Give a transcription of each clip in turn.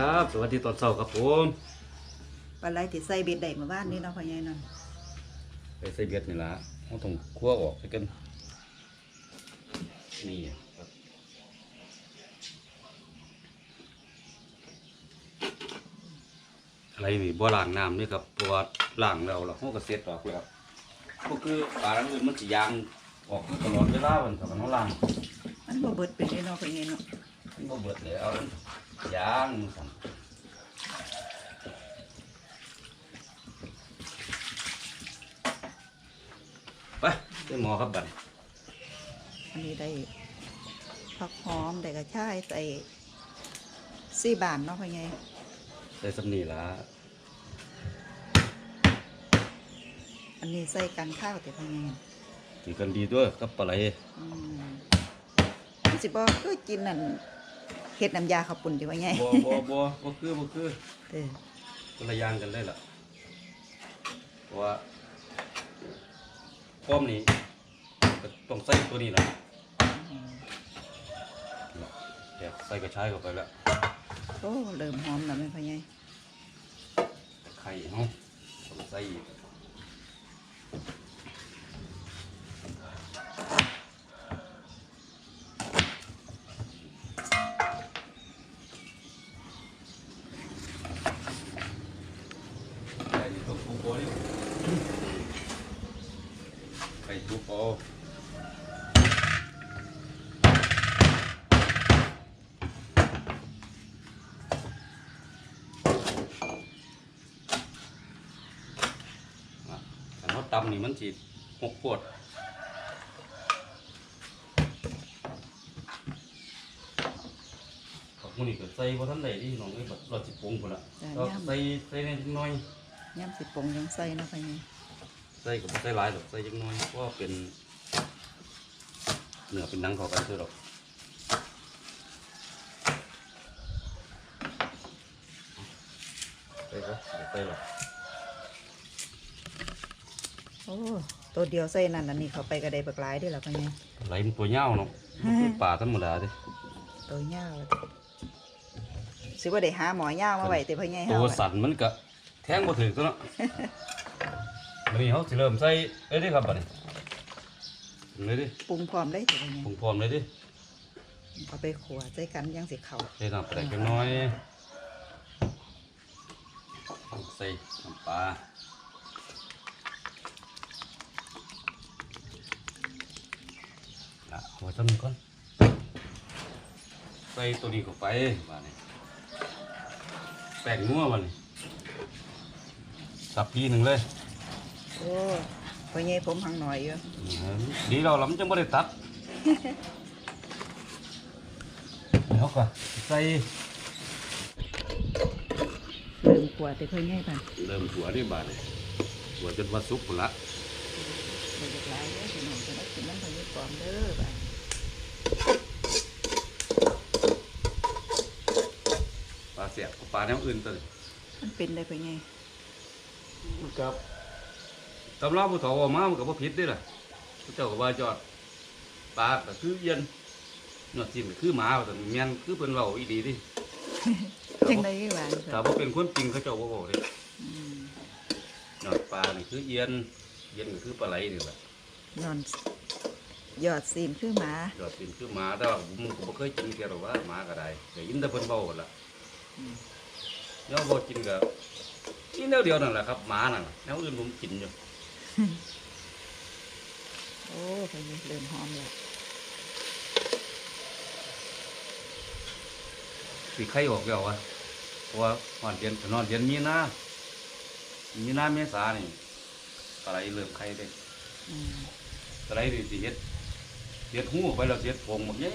ครับ สวัสดีตอนเช้าครับผมปลาไหลที่ใส่เบ็ดได้เมื่อวานนี้เนาะพ่อใหญ่นั่นไปใส่เบ็ดนี่ละเราต้องคั่วออกไปกันนี่ครับอะไรนี่บ่ล้างน้ำนี่ครับเพราะว่าล้างแล้วเราก็เสร็จออกแล้วก็คือปลาอันอื่นมันสิยางออกตลอดเวลามันแต่มันเราล้างมันบ่เบิดเป็นได้เนาะพ่อใหญ่เนาะ มันบ่เบิดเลยเอายางสั่นไปใส่หมอครับบัดนี้อันนี้ได้ผักหอมได้กระชายใส่สี่บานเนาะพ่อใหญ่ใส่สำนีละอันนี้ใส่กันข้าวแต่พ่อใหญ่กินกันดีด้วยกับปลาไหลอืมมันสิบ่คือกินนั่น เฮ็ดน้ำยาข้าวปุ่นที่พ่อใหญ่บ่บ่บ่บ่คือบ่คือเออคนละอย่างกันเลยล่ะเพราะว่าป้อมนี่ก็ต้องใส่ตัวนี้ล่ะเดี๋ยวใส่กระชายเข้าไปแล้วโอ้เริ่มหอมแล้วแม่พ่อใหญ่ไข่เนาะต้องใส่อีกไข่นี่ต้องปรุงก่อนดิไข่ทุบเอาอะแต่เขาตำนี่มันสิหกปวดขอบคุณนี่ก็ใส่บ่ทันได้ดิน้องเอ้ยแบบเราสิปรุงพุ่นละเราใส่ใส่นิดหน่อย ย่ำสิปรุงยังใส่เนาะพ่อใหญ่ใส่กับใส่หลายดอกใส่จังน้อยเพราะว่าเป็นเนื้อเป็นหนังเขากันคือดอกใส่ก็ใส่หรอกโอ้ตัวเดียวใส่นั่นอันนี้เข้าไปก็ได้บักหลายเด้อล่ะพ่อใหญ่ไหลมันตัวเน่าวเนาะมันคือป่าธรรมดาเดิตัวยาวสิว่าได้หาหมอยาวมาไว้แต่พ่อใหญ่ตัเฮาวอะสั่นมันก็แทงบ่ถึงตัวเนาะวันนี้เขาสิเริ่มใส่เอ้ยเดิครับบัดนี้เลยดิปรุงพร้อมได้แต่พ่อใหญ่ปรุงพร้อมเลยดิเอาไปขัวใส่กันยังสิเข้าใส่น้ำปลาจังน้อยใส่น้ำปลา ละหัวต้นก่อนใส่ตัวนี้เข้าไปบ้านี้แป้งนัวบ้านี้สับทีหนึ่งเลยโอ้พ่อใหญ่ผมหังหน่อยอยู่อืมดีเราล้ำจังบ่ได้ตัดแล้วก็ใส่เริ่มขัวแต่พ่อใหญ่ป่ะเริ่มหัวนี่บ้านี้หัวจนว่าสุกพุ่นละ มเด้อป่ะปลาเสียบกับปลาแนวอื่นตัวนี้มันเป็นได้พ่อใหญ่มันกับตำราผู้เฒ่าเอามามันก็บ่ผิดเด้ล่ะผู้เจ้าก็ว่าจอดปลาก็คือเอีย็นยอดจิ้มก็คือหมาว่าแต่แม่นคือเพิ่นเว้าอีดีดิจังได๋หวานถ้าบ่เป็นคนจริงเขาเจ้าบ่บอกเลยอืมยอดปลานี่คือเอียนเอียนก็คือปลาไหลนี่แหละนอน ยอดซีนคือหมา ยอดเป็นคือหมาแต่ว่าผมก็บ่เคยกินแค่หรอกว่าหมาก็ได้แต่ยินแต่เพิ่นเว้าหั่นล่ะแล้วบ่กินก็กินแนวเดียวนั่นแหละครับหมานั่นน่ะแนวอื่นผมกินอยู่โอ้พ่อใหญ่เริ่มหอมแล้วสิไข่ออกแล้วอะเพราะว่าหอนเดือนนอนเดือนมีนามีนาเมษานี่ปลาไหลเริ่มไข่ได้อืมปลาไหลนี่สิเฮ็ด เฮ็ดหูไปแล้วสิเฮ็ดผงหมดใหญ่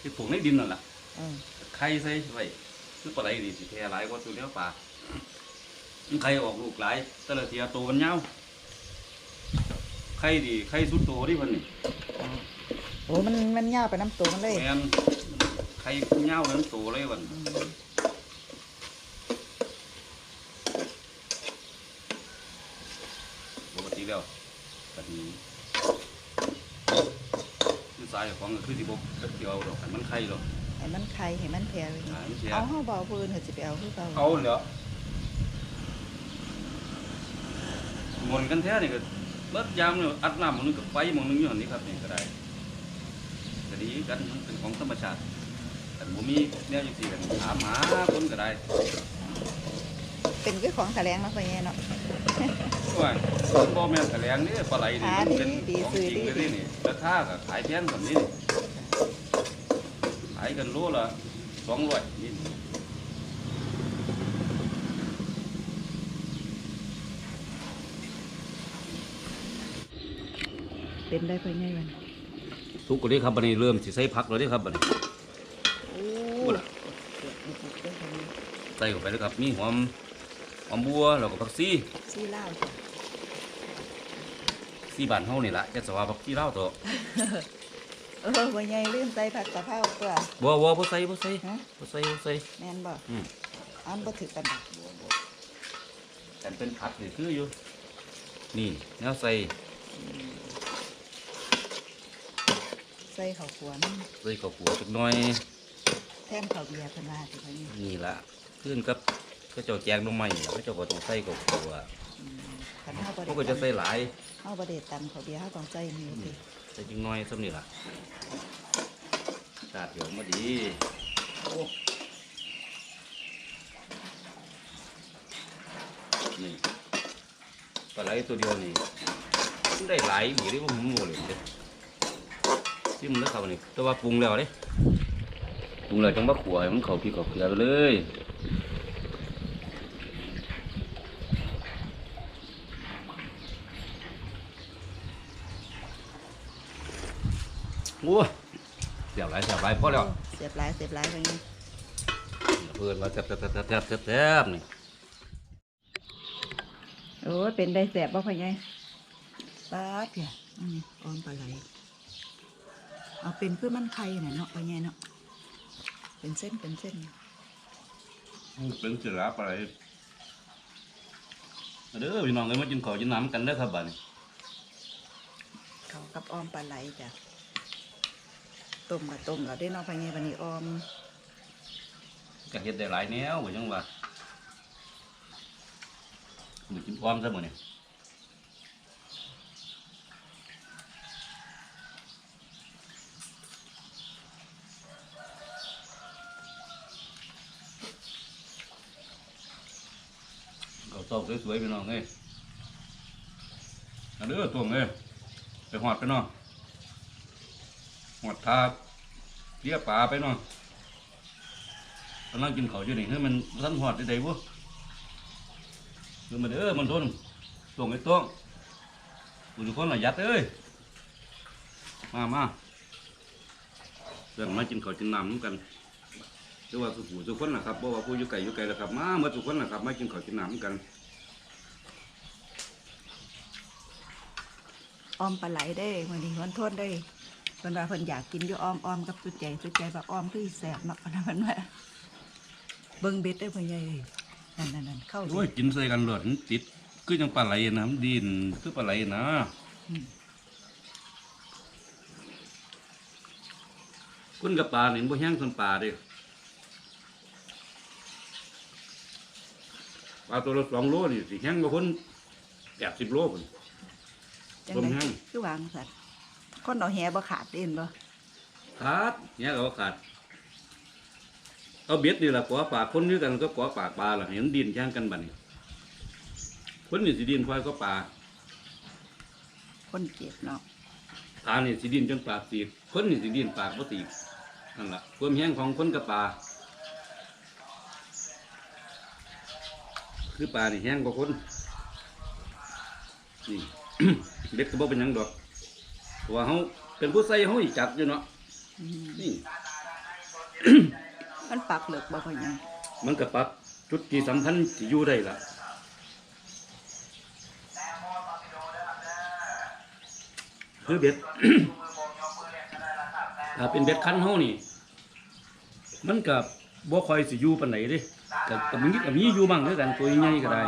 เฮ็ดผงในดินนั่นล่ะเออไข่ใส่ไว้คือปลาไหลนี่สิแท้หลายกว่าตัวเดียวปลามันไข่ออกลูกหลายแต่ละเทียโตมันยาวไข่ดีไข่สุดโตดิเพิ่นนี่โอ้มันมันยาวไปน้ำตัวมันเลยแม่นไข่ยาวนั้นโตเลยวันอืมปกติแล้วบัดนี้ เจ้าของก็คือสิบ่ก็สิเอาดอกให้มันไข่หรอกให้มันไข่ให้มันแผ่ไปอ่ามันเสียเอาเฮาบ่เอาปืนเฮาสิไปเอาคือเก่าเอาแล้วมวนกันแท้นี่ก็เบิดยามนี่อัดน้ำหมันงก็ไปหมองหนึงอยู่หั่นนี่ครับนี่ก็ได้ก็ดีกันมันเป็นของธรรมชาติแต่บ่มีแนวจังซี่กันถามหาคนก็ได้เป็นคือของแถลงเนาะพ่อใหญ่เนาะ ว่า บ่แม่นแถลงนี่ปลาไหลนี่หามันเป็นดีของซื้อจริงดีเลยนี่นี่ราคาก็ขายแพงแบบนี้นี่ขายกันโลละ200นี่เป็นได้พ่อใหญ่มันทุกคนนี้ครับบัดนี้เริ่มสิใส่ผักแล้วเด้ครับบัดนี้โอ้โอ้ล่ะเดือดบุกๆเด้อพ่อใหญ่ใส่เข้าไปแล้วครับมีหอมหอมบัวแล้วก็ผักซีซีลาว จ้ะซีบ้านเฮานี่ล่ะจะสว่าผักซีลาวตัวเออพ่อใหญ่ลืมใส่ผักกะเพราตัวบ่บ่บ่ใส่บ่ใส่ฮะบ่ใส่บ่ใส่แม่นบ่อืมอันบ่ถึกกันดอกบ่บ่แต่เป็นผักนี่คืออยู่ นี่แนวใส่ใส่ข้าวคั่วมันใส่ข้าวขัวจักหน่อย แทนข้าวเบียร์เพิ่นว่าสิพ่อใหญ่นี่ล่ะขึ้นกับก็เจ้าแจงลงมาอีกก็เจ้าก็ต้องใส่ข้าวขัวอืมคัน เฮาบ่เขาได้ก็จะใส่หลายเฮาบ่ได้ตำข้าวเบียร์เฮาต้องใส่นี่ติใส่จังน้อยซ้ำนี่ล่ะกาดเดี๋ยวมาดีโอ้นี่ปลาไหลตัวเดียวนี่มันได้หลายหรือได้ว่าหมุนโมเลยเด้จิ้มแล้วเขานี่แต่ว่าปรุงแล้วเด้ปรุงแล้วจังมาขัวให้มันเข้าพริกเข้าเกลือไปเลย โอ้ยเสียบหลายเสียบหลายพอแล้วเสียบหลายเสียบหลายพ่อใหญ่เพื่อนว่าแซ่บแซ่บแซ่บแซ่บแซ่บแซ่บแซ่บนี่โอ้ยเป็นได้แซ่บบ่พ่อใหญ่ปาดเพี่ยอันนี้ออมปลาไหลเอาเป็นคือมันไข่น่ะเนาะพ่อใหญ่เนาะเป็นเส้นเป็นเส้นเป็นเสือปลาไหลเด้อพี่น้องเอ้ยมากินข้าวกินน้ำกันเด้อครับบัดนี้เขากับออมปลาไหลจ้ะ ต้มกับต้มกับได้เนาะพ่อใหญ่บัดนี้ออมก็เฮ็ดได้หลายแนวว่าจังว่ามื้อกินอ้อมซะมื้อนี้ก็ตอกสวยๆพี่น้องเอ้ยเอาเด้อตวงเอ้ยไปหอดไปเนาะ หอดทาเลี้ยปลาไปเนาะกำลังกินข้าอยู่นี่ให้มันทันหอดได้ใดบ่คือมันเด้อมันทนตวงไอ้ตวงกูทุกคนละยัดเอ้ยมามาเรื่องมากินข้ากินน้ำนำกันเรียกว่าสุขุทุกคนนะครับบ่ว่าผู้อยู่ไกลอยู่ไกลแล้วครับมาเมื่อทุกคนนะครับมากินข้ากินน้ำนำกันออมปลาไหลได้วันนี้วันโทษได้ พิ่นว่าเพิ่นอยากกินอยู่ออมออมกับสุดใจสุดใจว่าออมคือแซ่บเนาะเพราะนั้นว่าเบิ่งเบ็ดได้อพ่อใหญ่เอ้ยนั่นนั่นนั่นเข้าโอ้ยกินใส่กันหลอดมันติดคือจังปลาไหลนะมันดินคือปลาไหลนะอืมคุณกับปลานี่บ่แห้งส่วนปลาเด้ปลาตัวละสองโลนี่สิแห้งกว่าคนแปดสิบโลพุ่น จังต้มไดแห้งคือวางสัตว์ คนเอาแหบ่ขาดเด่นบ่ขาดเนี่ยก็ขาดเอาเบ็ดนี่แหละกัวปากคนด้วยกันก็กัวปากปลาล่ะเห็นดินแย่งกันบัดนี้คนนี่สิดินควายก็ปลาคนเจ็บเนาะปลานี่สิดินจนปากสีกคนนี่สิดินปากบ่สีกนั่นล่ะความแห้งของคนกับปลาคือปลานี่แห้งกว่าคนนี่ เบ็ดก็บ่เป็นหยังดอก เพราะว่าเฮาเป็นผู้ใส่เฮาอีจัดอยู่เนาะอืมนี่ มันปักเหลือกบ่พ่อใหญ่มันก็ปรับจุดที่สำคัญที่อยู่ได้ละคือเบ็ดถ้าเป็นเบ็ดคันเฮานี่ มันกับบ่ค่อยสิอยู่ปานไหนเด้กับกับมีกับมีอยู่บ้างคือกันตัวใหญ่ก็ได้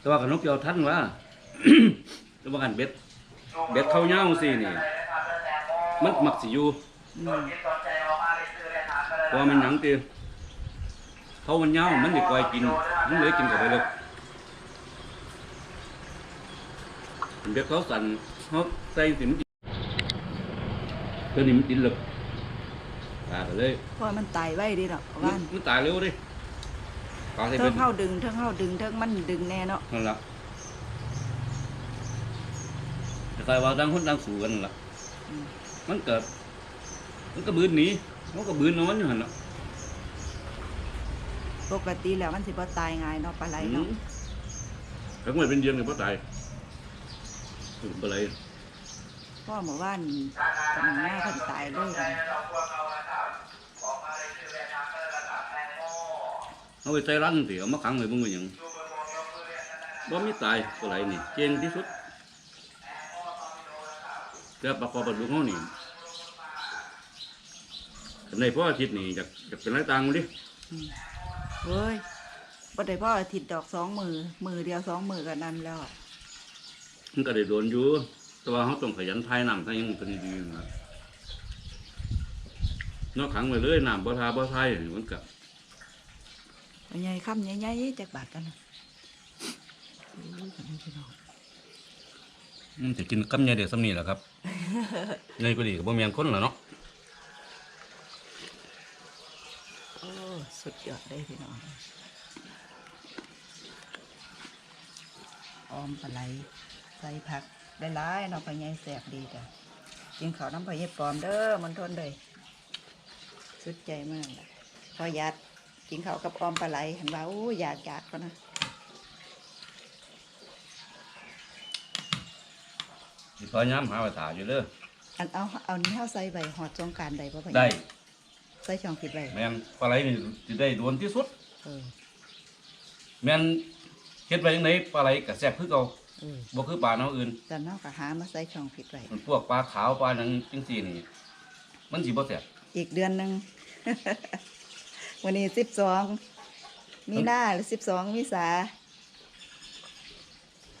แต่ว่าขนกเกี่ยวทันว่าแต่ว่ากันเบ็ด เบ็ดเข้าเหย้าสินี่ มันมักสิอยู่อืมเพราะว่ามันหยังตีเขามันยาวมันสิกอยกินมันเลยกินเข้าไปเลยเดี๋ยวเขาสั่นเขาใส่สิมันกินตัวนี้มันกินเลยตายไปเลยเพราะว่ามันตายไว้ดิเนาะมัว่านนมันตายเร็วดิปลาใส่เทิเป็งนเข้าดึงเทิงเข้าดึงเทิงมันดึงแน่เนาะนั่นละ แต่ใครว่าดังคนดังสู่กันนั่นล่ะอืมมันเกิด มันก็บืนหนีมันก็บืนนอนอยู่หันเนาะปกติแล้วมันสิบ่ตายง่ายเนาะปลาไหลเนาะทั้งหมดเป็นเดือนกับพ่อตายถึงอะไรเพราะเมื่อวานกำลังหน้าเพิ่นตายเลยกันเอาไปใส่ร้านสิเอามาขังไว้เบ่งว่าหยังบ่มีตายตัวไหนนี่เก่งที่สุด แต่ปลาคอปลาดุกเฮานี่ในพ่ออาทิตย์นี่อยากอยากเป็นไรต่างมันดิอืมเฮ้ยบ่ได้พ่ออาทิตย์ดอกสองมือ มือเดียวสองมือกันนั่นแล้ว มันก็ได้โดนอยู่แต่ว่าเขาต้องขยันทายน้ำทายหยังเป็นดีๆนะนอกขังไว้เลยน้ำบ่ทาบ่ทายมันก็ใหญ่ค่ำใหญ่ๆจักบาทกันนะโอ้ยคนนี้พี่น้อง มันจะกินกำยายเด็กสำนีแหละครับในก็ดีกับบ่แม่นคนละเนาะโอ้สุดยอดเลยพี่น้องออมปลาไหลใส่ผักได้หลายๆเนาะพ่อใหญ่แซ่บดีจ้ะกินข้าวน้ำพ่อใหญ่ปลอมเด้อมันทนเลยสุดใจมากล่ะพอยัดกินข้าวกับออมปลาไหลเห็นว่าโอ้อยากอยากก็นะ สิพยายามหาไว้ถ่าอยู่เด้ออันเอาเอานี้เอาใส่ใบหอดสงกรารใดพ่อใหญ่ได้ใส่ช่องผิดใบแม่นปลาไหลนี่สิได้โดนที่สุดเออแม่นเฮ็ดไว้จังไดปลาไหลก็แซ่บคือเก่าเออบ่คือปลาเนาะอื่นแต่นอกก็หามาใส่ช่องผิดใบมันพวกปลาขาวปลาหนังจังซี่นี่มันสิบ่แซ่บอีกเดือนหนึ่งวันนี้สิบสองมีหน้าหรือสิบสองมีสา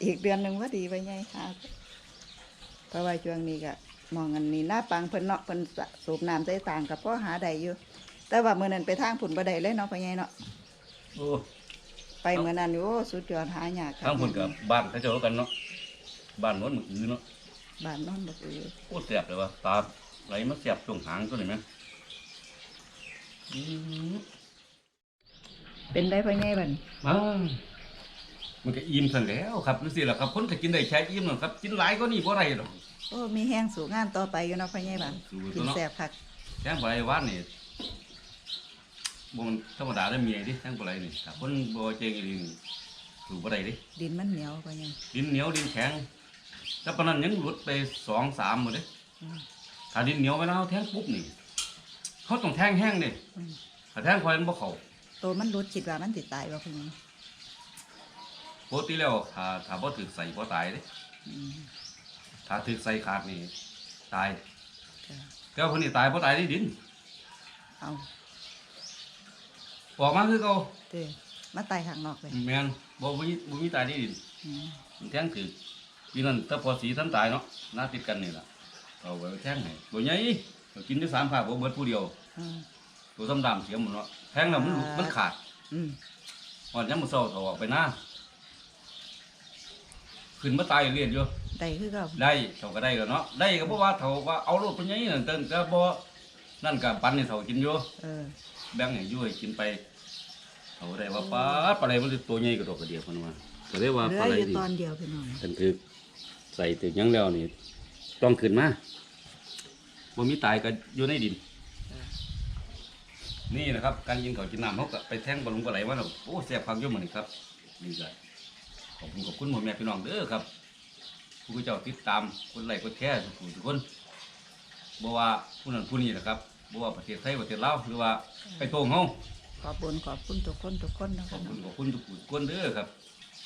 อีกเดือนหนึ่งว่าดีไปไงค่ะ เพราะว่าช่วงนี้ก็มองอันนี้หน้าปังเพิ่นเนาะเพิ่นสะสูบน้ำใส่ต่างกับพ่อหาได้อยู่ แต่ว่ามื้อนั้นไปทางผุนบ่ได้เลยเนาะไปไงเนาะโอ้ไปมื้อนั้นนี่โอ้สุดยอดหายากครับทางเพิ่นก็บ้านเขาเจ้ากันเนาะบ้านโน้นมืออื่นเนาะบ้านนอนบ่คือโคตรแซ่บเลยว่ะปลาไหลมาแซ่บช่วงหางตัวนี้แม่นอืมเป็นได้ไปไงบัดนี้อ้าว มันก็อิ่มซั่นแล้วครับนั่นสิล่ะครับคนก็กินได้แค่อิ่มนั่นครับกินหลายก็นี่บ่ได้ดอกโอ้มีแห้งสู่งานต่อไปอยู่เนาะไปไงบัดสู่กิตัวนเนาะแซ่บคักแจ้งบ่ได้ว่านนี่บ่มันธรรมดาได้เมียดิแจ้งบ่ได้นี่ถ้าคนบ่เจงอีหลีนี่สู่บ่ได้ดิดินมันเหนียวไปไงดินเหนียวดินแข็งถ้าปานนั้นยังหลุดไปสองสามหมดเด้อืมถ้าดินเหนียวเวลาเขาแทงปุ๊บนี่เขาต้องแทงแห้งนี่อืมถ้าแทงคอยมันบ่เข้าตัวมันรุดคิดว่ามันสิตายบ่เพิ่นไง ปกติแล้วถ้าถ้าบ่ถึกใส่บ่ตายเด้อืมถ้าถึกใส่ขาดนี่ตายจ้ะแต่ว่าเพิ่นนี่ตายบ่ตายที่ดินเอาออกมาคือเก่าเต้มาตายข้างนอกเลยแม่นบ่บ่มีบ่มีตายที่ดินอืมมันแทงถือปีนั้นถ้าพอสีท่านตายเนาะหน้าติดกันนี่ล่ะเอาไว้แทงให้ตัวใหญ่ก็กินได้สามภาคบ่เบิดผู้เดียวอืมตัวดำๆเสียหมดเนาะแทงแล้วมันหลุดมันขาดอืมหอดยามมื้อเช้าเอาออกไปหน้า ขึ้นมาตายเรียนอยู่ได้คือเก่าได้เท่าก็ได้แล้วเนาะได้ก็บ่ว่าเท่าว่าเอารถไปใหญ่นั่นแต่ก็บ่นั่นก็ปันให้เท่ากินอยู่เออแบ่งให้อยู่ให้กินไปเท่าได้ว่าปลาปลาไหลมันสิตัวใหญ่กระดอกกระเดียวพุ่นว่าก็ได้ว่าเหลืปอลาไหลอยู่นี่ตอนเดียวพี่น้องกันคือใส่ถึงยังแล้วนี่ต้องขึ้นมาบ่มีตายก็อยู่ในดิน นี่นะครับ การยิงเขาวกินน้ำเขาก็ไปแท่งบอลลงปลาไหลมาแล้วโอ้แซ่บคักอยู่มื้อนี้ครับนี่ก็ ขอบคุณขอบคุณพ่อแม่พี่น้องเด้อครับผู้เจ้าติดตามคนไลค์กดแชร์ทุกคนทุกคนบ่ว่าผู้นั้นผู้นี้นะครับบ่ว่าประเทศไทยประเทศลาวหรือว่าไปโตงเฮาขอบคุญขอบคุณทุกคนทุกคนนะขอคะบคุณขอบคุณทุกคนเด้อครับ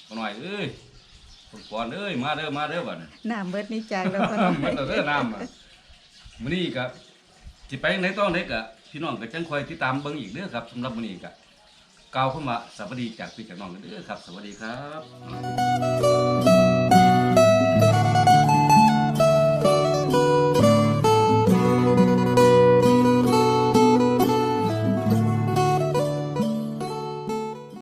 ขอหน่อยเอ้ยคนก่อนเอ้ยมาเด้อมาเด้อบัดนี้ น้ำเบิดนี่จางแล้วก็มันก็เด้อน้ำอะมื้อนี้ก็สิไปไหนต่อไหนก็พี่น้องก็จังคอยติดตามเบิ่งอีกเด้อครับสำหรับมื้อนี้ก็ กล่าวขึ้นมาสวัสดีจากพี่จากน้องกันเด้อครับ สวัสดีครับ